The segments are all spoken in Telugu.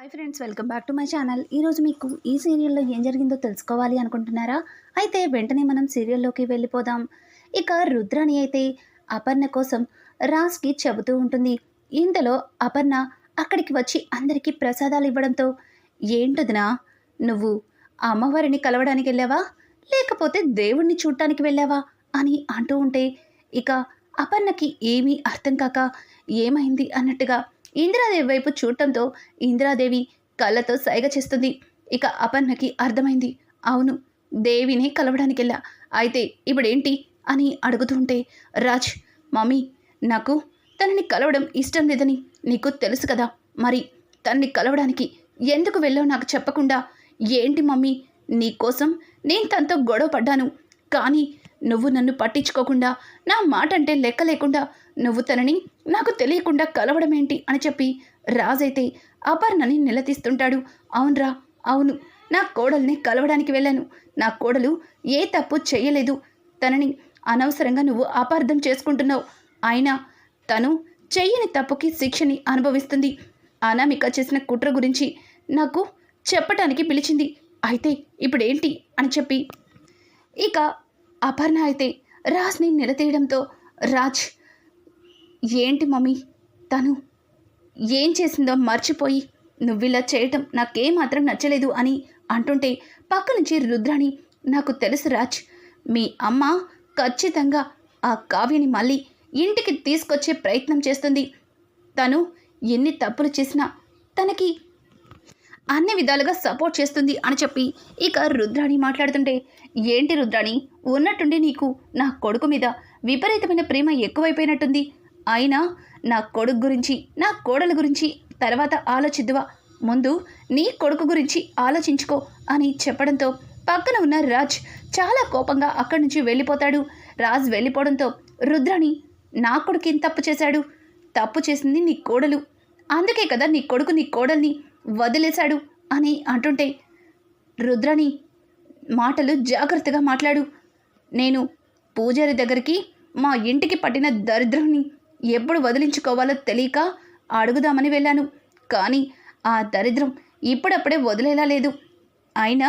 Hi friends welcome back to my channel. ఈరోజు మీకు ఈ సీరియల్లో ఏం జరిగిందో తెలుసుకోవాలి అనుకుంటున్నారా? అయితే వెంటనే మనం సీరియల్లోకి వెళ్ళిపోదాం. ఇక రుద్రాణి అయితే అపర్ణ కోసం రాజ్కి చెబుతూ ఉంటుంది. ఇంతలో అపర్ణ అక్కడికి వచ్చి అందరికీ ప్రసాదాలు ఇవ్వడంతో ఏంటదినా నువ్వు అమ్మవారిని కలవడానికి వెళ్ళావా? లేకపోతే దేవుణ్ణి చూడటానికి వెళ్ళావా? అని అంటూ ఉంటే ఇక అపర్ణకి ఏమీ అర్థం కాక ఏమైంది అన్నట్టుగా ఇందిరాదేవి వైపు చూడటంతో ఇందిరాదేవి కళ్ళతో సైగ చేస్తుంది. ఇక అపర్ణకి అర్థమైంది. అవును దేవిని కలవడానికి వెళ్ళా అయితే ఇప్పుడేంటి అని అడుగుతుంటే రాజ్ మమ్మీ నాకు తనని కలవడం ఇష్టం లేదని నీకు తెలుసు కదా. మరి తనని కలవడానికి ఎందుకు వెళ్ళావు నాకు చెప్పకుండా? ఏంటి మమ్మీ నీకోసం నేను తనతో గొడవ పడ్డాను. కానీ నువ్వు నన్ను పట్టించుకోకుండా నా మాట అంటే లెక్క లేకుండా నువ్వు తనని నాకు తెలియకుండా కలవడం ఏంటి అని చెప్పి రాజైతే అపర్ణని నిలదీస్తుంటాడు. అవునరా అవును నా కోడల్ని కలవడానికి వెళ్ళాను. నా కోడలు ఏ తప్పు చేయలేదు. తనని అనవసరంగా నువ్వు అపార్థం చేసుకుంటున్నావు. అయినా తను చెయ్యని తప్పుకి శిక్షని అనుభవిస్తుంది. అనామిక చేసిన కుట్ర గురించి నాకు చెప్పటానికి పిలిచింది. అయితే ఇప్పుడేంటి అని చెప్పి ఇక అపర్ణ అయితే రాజ్ని నిలదీయడంతో రాజ్ ఏంటి మమ్మీ? తను ఏం చేసిందో మర్చిపోయి నువ్విలా చేయటం నాకేమాత్రం నచ్చలేదు అని అంటుంటే పక్క నుంచి రుద్రాణి నాకు తెలుసు రాజ్ మీ అమ్మ ఖచ్చితంగా ఆ కావ్యని మళ్ళీ ఇంటికి తీసుకొచ్చే ప్రయత్నం చేస్తుంది. తను ఎన్ని తప్పులు చేసినా తనకి అన్ని విధాలుగా సపోర్ట్ చేస్తుంది అని చెప్పి ఇక రుద్రాణి మాట్లాడుతుంటే ఏంటి రుద్రాణి? ఉన్నట్టుండి నీకు నా కొడుకు మీద విపరీతమైన ప్రేమ ఎక్కువైపోయినట్టుంది. అయినా నా కొడుకు గురించి నా కోడల గురించి తర్వాత ఆలోచిద్దువా? ముందు నీ కొడుకు గురించి ఆలోచించుకో అని చెప్పడంతో పక్కన ఉన్న రాజ్ చాలా కోపంగా అక్కడి నుంచి వెళ్ళిపోతాడు. రాజ్ వెళ్ళిపోవడంతో రుద్రాణి నా కొడుకు ఏం తప్పు చేశాడు? తప్పు చేసింది నీ కోడలు. అందుకే కదా నీ కొడుకు నీ కోడల్ని వదిలేశాడు అని అంటుంటే రుద్రని మాటలు జాగ్రత్తగా మాట్లాడు. నేను పూజారి దగ్గరికి మా ఇంటికి పట్టిన దరిద్రాన్ని ఎప్పుడు వదిలించుకోవాలో తెలియక అడుగుదామని వెళ్ళాను. కానీ ఆ దరిద్రం ఇప్పుడప్పుడే వదిలేలా లేదు. అయినా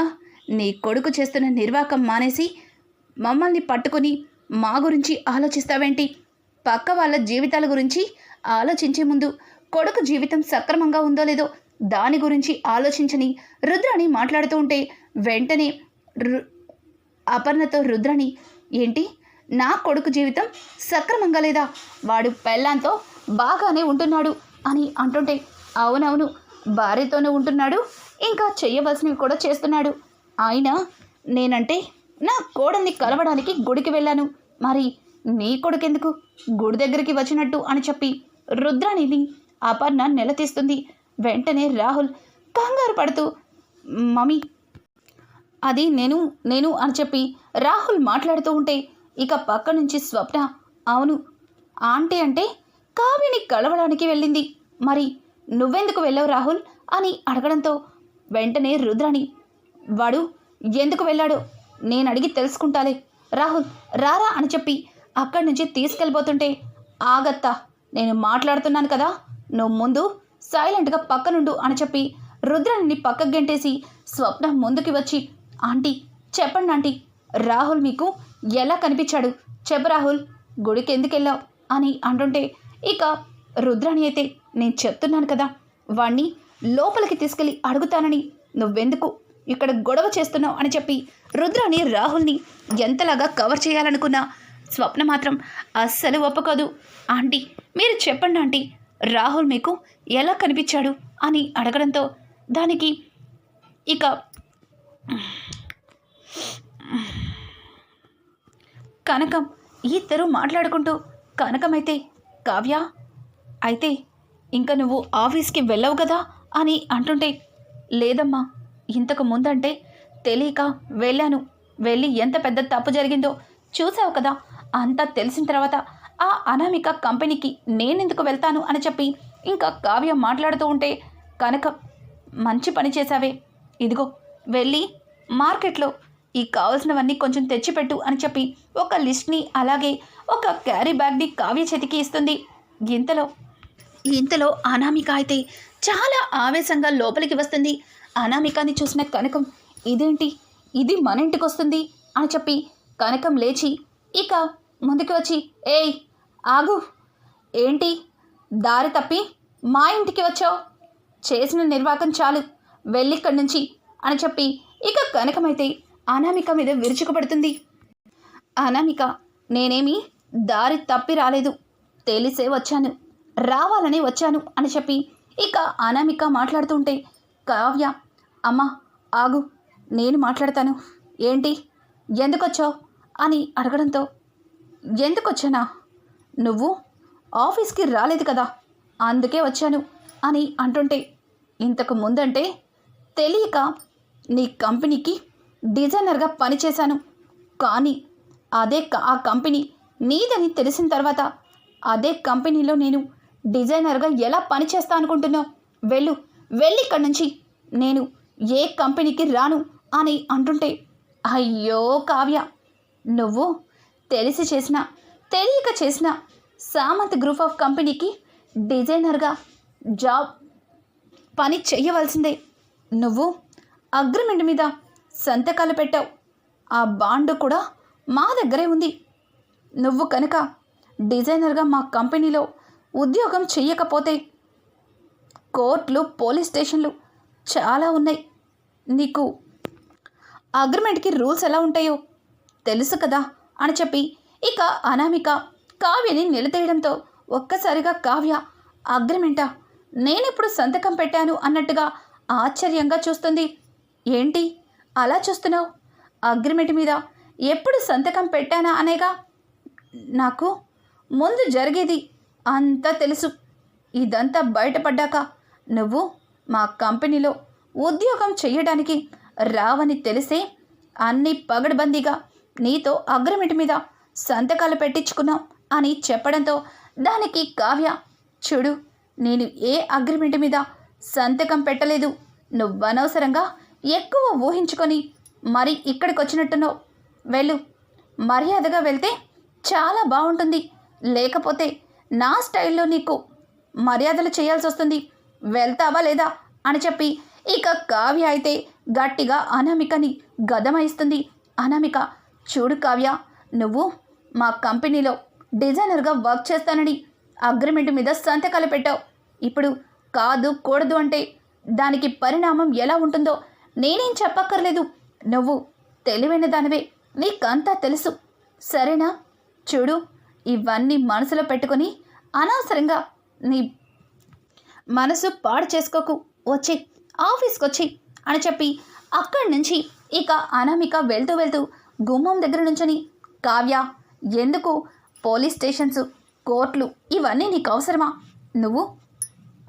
నీ కొడుకు చేస్తున్న నిర్వాకం మానేసి మమ్మల్ని పట్టుకొని మా గురించి ఆలోచిస్తావేంటి? పక్క వాళ్ళ జీవితాల గురించి ఆలోచించే ముందు కొడుకు జీవితం సక్రమంగా ఉందో లేదో దాని గురించి ఆలోచించని రుద్రాణి మాట్లాడుతూ ఉంటే వెంటనే రు అపర్ణతో రుద్రాణి ఏంటి? నా కొడుకు జీవితం సక్రమంగా లేదా? వాడు పెళ్ళాంతో బాగానే ఉంటున్నాడు అని అంటుంటే అవునవును భార్యతోనే ఉంటున్నాడు ఇంకా చేయవలసినవి కూడా చేస్తున్నాడు. అయినా నేనంటే నా కోడల్ని కలవడానికి గుడికి వెళ్ళాను. మరి నీ కొడుకెందుకు? గుడి దగ్గరికి వచ్చినట్టు అని చెప్పి రుద్రాణిని అపర్ణ నిలదీస్తుంది వెంటనే రాహుల్ కంగారు పడుతూ మమ్మీ అది నేను నేను అని చెప్పి రాహుల్ మాట్లాడుతూ ఉంటే ఇక పక్క నుంచి స్వప్న అవును ఆంటీ అంటే కావ్యని కలవడానికి వెళ్ళింది. మరి నువ్వెందుకు వెళ్ళావు రాహుల్? అని అడగడంతో వెంటనే రుద్రాణి వాడు ఎందుకు వెళ్ళాడో నేను అడిగి తెలుసుకుంటాలే. రాహుల్ రారా? అని చెప్పి అక్కడి నుంచి తీసుకెళ్ళిపోతుంటే ఆగత్తా నేను మాట్లాడుతున్నాను కదా నువ్వు ముందు సైలెంట్గా పక్కనుండు అని చెప్పి రుద్రాణిని పక్కకు గెంటేసి స్వప్న ముందుకి వచ్చి ఆంటీ చెప్పండి ఆంటీ రాహుల్ మీకు ఎలా కనిపించాడు? చెప్పు రాహుల్ గుడికి ఎందుకు వెళ్ళావు అని అంటుంటే ఇక రుద్రాణి అయితే నేను చెప్తున్నాను కదా వాణ్ణి లోపలికి తీసుకెళ్ళి అడుగుతానని నువ్వెందుకు ఇక్కడ గొడవ చేస్తున్నావు? అని చెప్పి రుద్రాణి రాహుల్ని ఎంతలాగా కవర్ చేయాలనుకున్నా స్వప్న మాత్రం అస్సలు ఒప్పుకోదు. ఆంటీ మీరు చెప్పండి ఆంటీ రాహుల్ మీకు ఎలా కనిపించాడు అని అడగడంతో దానికి ఇక కనకం ఇద్దరు మాట్లాడుకుంటూ కనకమైతే కావ్య అయితే ఇంకా నువ్వు ఆఫీస్కి వెళ్ళవు కదా? అని అంటుంటే లేదమ్మా ఇంతకు ముందంటే తెలియక వెళ్ళాను. వెళ్ళి ఎంత పెద్ద తప్పు జరిగిందో చూసావు కదా? అంతా తెలిసిన తర్వాత ఆ అనామిక కంపెనీకి నేనెందుకు వెళ్తాను అని చెప్పి ఇంకా కావ్య మాట్లాడుతూ ఉంటే కనుక మంచి పని చేశావే. ఇదిగో వెళ్ళి మార్కెట్లో ఈ కావాల్సినవన్నీ కొంచెం తెచ్చిపెట్టు అని చెప్పి ఒక లిస్ట్ని అలాగే ఒక క్యారీ బ్యాగ్ని కావ్య చేతికి ఇస్తుంది. ఇంతలో ఇంతలో అనామిక అయితే చాలా ఆవేశంగా లోపలికి వస్తుంది. అనామికాని చూసిన కనకం ఇదేంటి? ఇది మన ఇంటికి వస్తుంది అని చెప్పి కనకం లేచి ఇక ముందుకు వచ్చి ఏయ్ ఆగు. ఏంటి? దారి తప్పి మా ఇంటికి వచ్చావు? చేసిన నిర్వాకం చాలు. వెళ్ళిక్కడి నుంచి అని చెప్పి ఇక కనకమైతే అనామిక మీద విరుచుకుపడుతుంది. అనామిక నేనేమి దారి తప్పి రాలేదు. తెలిసే వచ్చాను. రావాలని వచ్చాను అని చెప్పి ఇక అనామిక మాట్లాడుతుంటే కావ్య అమ్మ ఆగు నేను మాట్లాడతాను. ఏంటి? ఎందుకొచ్చావు? అని అడగడంతో ఎందుకొచ్చానా? నువ్వు ఆఫీస్కి రాలేదు కదా అందుకే వచ్చాను అని అంటుంటే ఇంతకు ముందంటే తెలియక నీ కంపెనీకి డిజైనర్గా పనిచేశాను. కానీ అదే క- ఆ కంపెనీ నీదని తెలిసిన తర్వాత అదే కంపెనీలో నేను డిజైనర్గా ఎలా పనిచేస్తా అనుకుంటున్నావు? వెళ్ళు వెళ్ళి ఇక్కడి నుంచి. నేను ఏ కంపెనీకి రాను అని అంటుంటే అయ్యో కావ్య నువ్వు తెలిసి చేసిన తెలియక చేసిన సామంత్ గ్రూప్ ఆఫ్ కంపెనీకి డిజైనర్గా జాబ్ పని చెయ్యవలసిందే. నువ్వు అగ్రిమెంట్ మీద సంతకాలు పెట్టావు. ఆ బాండ్ కూడా మా దగ్గరే ఉంది. నువ్వు కనుక డిజైనర్గా మా కంపెనీలో ఉద్యోగం చెయ్యకపోతే కోర్టులు పోలీస్ స్టేషన్లు చాలా ఉన్నాయి. నీకు అగ్రిమెంట్కి రూల్స్ ఎలా ఉంటాయో తెలుసు కదా అని చెప్పి ఇక అనామిక కావ్యని నిలదీయడంతో ఒక్కసారిగా కావ్య అగ్రిమెంటా నేనెప్పుడు సంతకం పెట్టాను? అన్నట్టుగా ఆశ్చర్యంగా చూస్తుంది. ఏంటి? అలా చూస్తున్నావు? అగ్రిమెంట్ మీద ఎప్పుడు సంతకం పెట్టానా? అనేగా నాకు ముందు జరిగేది అంతా తెలుసు. ఇదంతా బయటపడ్డాక నువ్వు మా కంపెనీలో ఉద్యోగం చేయడానికి రావని తెలిసే అన్ని పగడబందీగా నీతో అగ్రిమెంట్ మీద సంతకాలు పెట్టించుకున్నాం అని చెప్పడంతో దానికి కావ్య చూడు నేను ఏ అగ్రిమెంట్ మీద సంతకం పెట్టలేదు. నువ్వనవసరంగా ఎక్కువ ఊహించుకొని మరి ఇక్కడికి వచ్చినట్టున్నావు వెళ్ళు. మర్యాదగా వెళ్తే చాలా బాగుంటుంది. లేకపోతే నా స్టైల్లో నీకు మర్యాదలు చేయాల్సి వస్తుంది. వెళ్తావా లేదా? అని చెప్పి ఇక కావ్య అయితే గట్టిగా అనామికని గదమాయిస్తుంది. అనామిక చూడు కావ్య నువ్వు మా కంపెనీలో డిజైనర్గా వర్క్ చేస్తానని అగ్రిమెంట్ మీద సంతకాలు పెట్టావు. ఇప్పుడు కాదు కూడదు అంటే దానికి పరిణామం ఎలా ఉంటుందో నేనేం చెప్పక్కర్లేదు. నువ్వు తెలివైన దానివే నీకంతా తెలుసు. సరేనా? చూడు ఇవన్నీ మనసులో పెట్టుకొని అనవసరంగా నీ మనసు పాడు చేసుకోకు. వచ్చి ఆఫీస్కి వచ్చి అని చెప్పి అక్కడి నుంచి ఇక అనామిక వెళ్తూ వెళ్తూ గుమ్మం దగ్గర నుంచొని కావ్య ఎందుకు? పోలీస్ స్టేషన్స్ కోర్టులు ఇవన్నీ నీకు అవసరమా? నువ్వు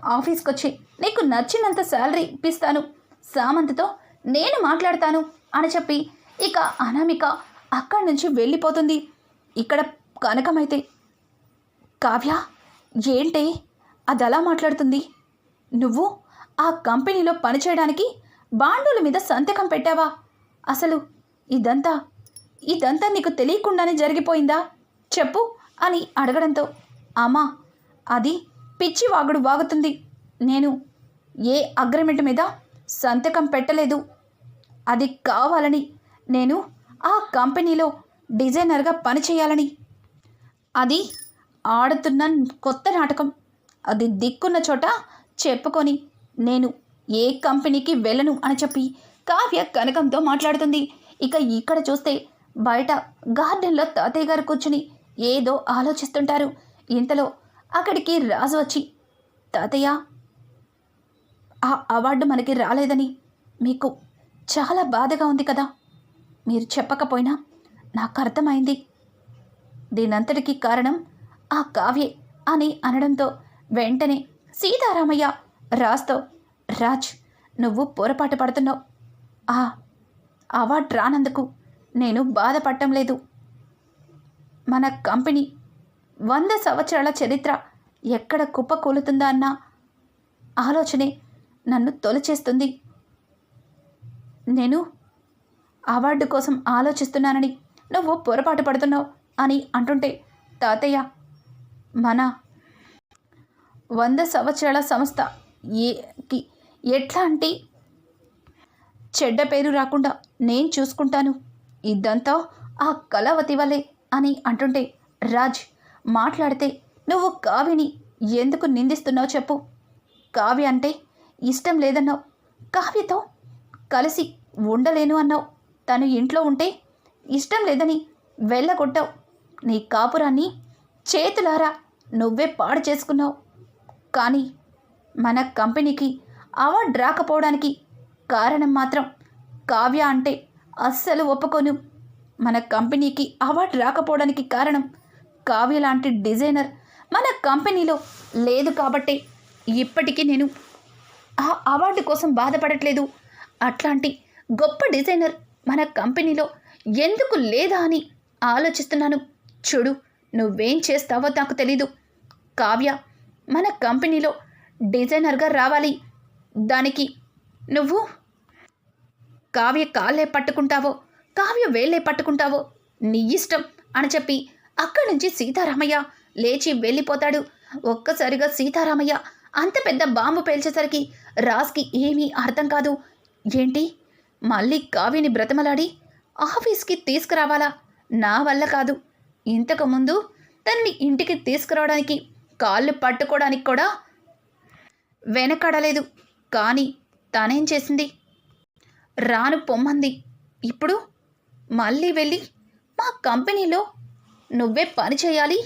ఆఫీస్కి వచ్చి నీకు నచ్చినంత శాలరీ ఇప్పిస్తాను. సామంత్తో నేను మాట్లాడతాను అని చెప్పి ఇక అనామిక అక్కడి నుంచి వెళ్ళిపోతుంది. ఇక్కడ కనకమైతే కావ్య ఏంటి? అది అలా మాట్లాడుతుంది. నువ్వు ఆ కంపెనీలో పనిచేయడానికి బాండుల మీద సంతకం పెట్టావా? అసలు ఇదంతా ఇదంతా నీకు తెలియకుండానే జరిగిపోయిందా? చెప్పు అని అడగడంతో అమ్మా అది పిచ్చి వాగుడు వాగుతుంది. నేను ఏ అగ్రిమెంట్ మీద సంతకం పెట్టలేదు. అది కావాలని నేను ఆ కంపెనీలో డిజైనర్గా పనిచేయాలని అది ఆడుతున్న కొత్త నాటకం. అది దిక్కున్న చోట చెప్పుకొని నేను ఏ కంపెనీకి వెళ్ళను అని చెప్పి కావ్య కనకంతో మాట్లాడుతుంది. ఇక ఇక్కడ చూస్తే బయట గార్డెన్లో తాతయ్య గారు కూర్చుని ఏదో ఆలోచిస్తుంటారు. ఇంతలో అక్కడికి రాజు వచ్చి తాతయ్య ఆ అవార్డు మనకి రాలేదని మీకు చాలా బాధగా ఉంది కదా. మీరు చెప్పకపోయినా నాకు అర్థమైంది. దీనంతటికీ కారణం ఆ కావ్యే అని అనడంతో వెంటనే సీతారామయ్య రాజ్తో రాజ్ నువ్వు పొరపాటు పడుతున్నావు. ఆ అవార్డు రానందుకు నేను బాధపడటం లేదు. మన కంపెనీ వంద సంవత్సరాల చరిత్ర ఎక్కడ కుప్పకూలుతుందా అన్న ఆలోచనే నన్ను తొలిచేస్తుంది. నేను అవార్డు కోసం ఆలోచిస్తున్నానని నువ్వు పొరపాటు పడుతున్నావు అని అంటుంటే తాతయ్య మన వంద సంవత్సరాల సంస్థ ఏకి ఎట్లాంటి చెడ్డ పేరు రాకుండా నేను చూసుకుంటాను. ఇద్దంతా ఆ కళావతి వల్లే అని అంటుంటే రాజ్ మాట్లాడితే నువ్వు కావ్యని ఎందుకు నిందిస్తున్నావు చెప్పు. కావ్య అంటే ఇష్టం లేదన్నావు. కావ్యతో కలిసి ఉండలేను అన్నావు. తను ఇంట్లో ఉంటే ఇష్టం లేదని వెళ్ళగొట్టావు. నీ కాపురాన్ని చేతులారా నువ్వే పాడు చేసుకున్నావు. కానీ మన కంపెనీకి అవార్డు రాకపోవడానికి కారణం మాత్రం కావ్య అంటే అస్సలు ఒప్పుకోను. మన కంపెనీకి అవార్డు రాకపోవడానికి కారణం కావ్య లాంటి డిజైనర్ మన కంపెనీలో లేదు కాబట్టి ఇప్పటికీ నేను ఆ అవార్డు కోసం బాధపడట్లేదు. అట్లాంటి గొప్ప డిజైనర్ మన కంపెనీలో ఎందుకు లేదా అని ఆలోచిస్తున్నాను. చూడు నువ్వేం చేస్తావో నాకు తెలీదు. కావ్య మన కంపెనీలో డిజైనర్గా రావాలి. దానికి నువ్వు కావ్య కాళ్ళే పట్టుకుంటావో? కావ్య వేళ్ళే పట్టుకుంటావో? నీ ఇష్టం అని చెప్పి అక్కడి నుంచి సీతారామయ్య లేచి వెళ్ళిపోతాడు. ఒక్కసారిగా సీతారామయ్య అంత పెద్ద బాంబు పేల్చేసరికి రాజ్కి ఏమీ అర్థం కాదు. ఏంటి? మళ్ళీ కావ్యని బ్రతమలాడి ఆఫీస్కి తీసుకురావాలా? నా వల్ల కాదు. ఇంతకుముందు తనని తన్ని ఇంటికి తీసుకురావడానికి కాళ్ళు పట్టుకోవడానికి కూడా వెనకడలేదు. కానీ తనేం చేసింది? రాను పొమ్మంది. ఇప్పుడు మళ్ళీ వెళ్ళి మా కంపెనీలో నువ్వే పని చేయాలి.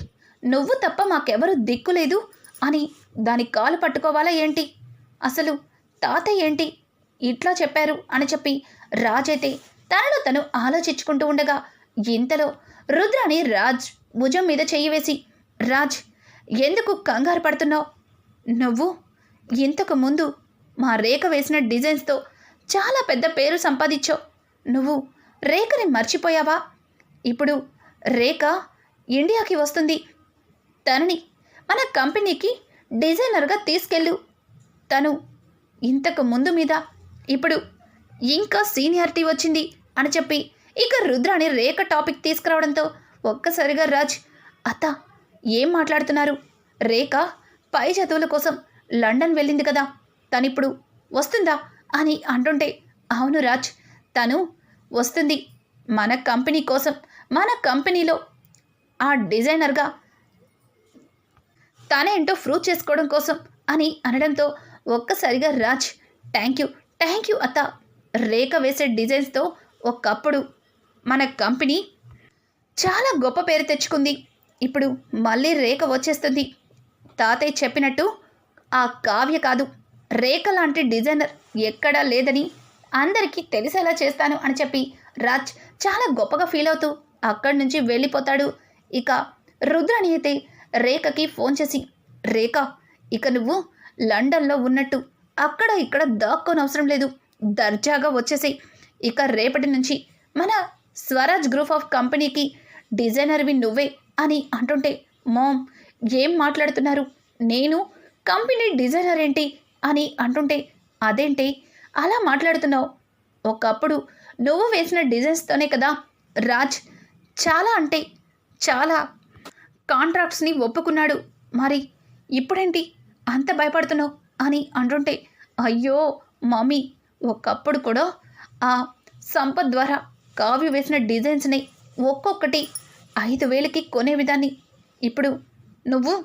నువ్వు తప్ప మాకెవరు దిక్కులేదు అని దాని కాలు పట్టుకోవాలా ఏంటి? అసలు తాతయ్య ఏంటి? ఇట్లా చెప్పారు అని చెప్పి రాజైతే తనలో తను ఆలోచించుకుంటూ ఉండగా ఇంతలో రుద్రాని రాజ్ భుజం మీద చెయ్యి వేసి రాజ్ ఎందుకు కంగారు పడుతున్నావు? నువ్వు ఇంతకు ముందు మా రేఖ వేసిన డిజైన్స్తో చాలా పెద్ద పేరు సంపాదించావు. నువ్వు రేఖని మర్చిపోయావా? ఇప్పుడు రేఖ ఇండియాకి వస్తుంది. తనని మన కంపెనీకి డిజైనర్గా తీసుకెళ్ళు. తను ఇంతకు ముందు మీద ఇప్పుడు ఇంకా సీనియారిటీ వచ్చింది అని చెప్పి ఇక రుద్రాని రేఖ టాపిక్ తీసుకురావడంతో ఒక్కసారిగా రాజ్ అత్త ఏం మాట్లాడుతున్నారు? రేఖ పై చదువుల కోసం లండన్ వెళ్ళింది కదా తనిప్పుడు వస్తుందా? అని అంటుంటే అవును రాజ్ తను వస్తుంది మన కంపెనీ కోసం. మన కంపెనీలో ఆ డిజైనర్గా తనేంటో ప్రూవ్ చేసుకోవడం కోసం అని అనడంతో ఒక్కసారిగా Raj thank you thank you అత్త. రేఖ వేసే డిజైన్స్తో ఒకప్పుడు మన కంపెనీ చాలా గొప్ప పేరు తెచ్చుకుంది. ఇప్పుడు మళ్ళీ రేఖ వచ్చేస్తుంది. తాతయ్య చెప్పినట్టు ఆ కావ్య కాదు రేఖ లాంటి డిజైనర్ ఎక్కడా లేదని అందరికీ తెలిసేలా చేస్తాను అని చెప్పి రాజ్ చాలా గొప్పగా ఫీల్ అవుతూ అక్కడి నుంచి వెళ్ళిపోతాడు. ఇక రుద్రాణి అయితే రేఖకి ఫోన్ చేసి రేఖ ఇక నువ్వు లండన్లో ఉన్నట్టు అక్కడ ఇక్కడ దాక్కోని అవసరం లేదు. దర్జాగా వచ్చేసి ఇక రేపటి నుంచి మన స్వరాజ్ గ్రూప్ ఆఫ్ కంపెనీకి డిజైనర్వి నువ్వే అని అంటుంటే మామ్ ఏం మాట్లాడుతున్నారు? నేను కంపెనీ డిజైనర్ ఏంటి? అని అంటుంటే అదేంటి? అలా మాట్లాడుతున్నావు. ఒకప్పుడు నువ్వు వేసిన డిజైన్స్తోనే కదా రాజ్ చాలా అంటే చాలా కాంట్రాక్ట్స్ని ఒప్పుకున్నాడు. మరి ఇప్పుడేంటి? అంత భయపడుతున్నావు అని అంటుంటే అయ్యో మమ్మీ ఒకప్పుడు కూడా ఆ సంపత్ ద్వారా కావ్య వేసిన డిజైన్స్ని ఒక్కొక్కటి ఐదు వేలకి కొనే విధాన్ని. ఇప్పుడు నువ్వు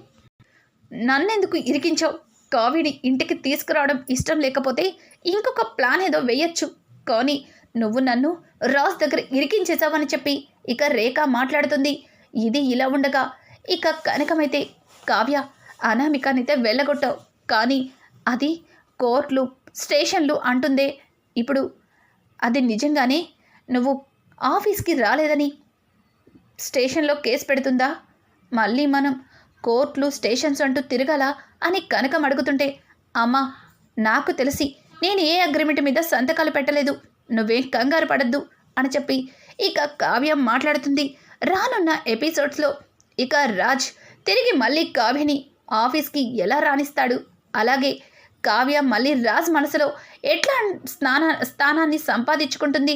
నన్నెందుకు ఇరికించావు? కావిడి ఇంటికి తీసుకురావడం ఇష్టం లేకపోతే ఇంకొక ప్లాన్ ఏదో వేయచ్చు. కానీ నువ్వు నన్ను రాజ్ దగ్గర ఇరికించేశావని చెప్పి ఇక రేఖ మాట్లాడుతుంది. ఇది ఇలా ఉండగా ఇక కనకమైతే కావ్య అనామికనైతే వెళ్ళగొట్టావు. కానీ అది కోర్టులు స్టేషన్లు అంటుందే. ఇప్పుడు అది నిజంగానే నువ్వు ఆఫీస్కి రాలేదని స్టేషన్లో కేసు పెడుతుందా? మళ్ళీ మనం కోర్టులు స్టేషన్స్ అంటూ తిరగాల అని కనకం అడుగుతుంటే అమ్మా నాకు తెలిసి నేను ఏ అగ్రిమెంట్ మీద సంతకాలు పెట్టలేదు. నువ్వేం కంగారు పడద్దు అని చెప్పి ఇక కావ్యం మాట్లాడుతుంది. రానున్న ఎపిసోడ్స్లో ఇక రాజ్ తిరిగి మళ్ళీ కావ్యని ఆఫీస్కి ఎలా రాణిస్తాడు? అలాగే కావ్య మళ్ళీ రాజ్ మనసులో ఎట్లా స్నాన స్థానాన్ని సంపాదించుకుంటుంది?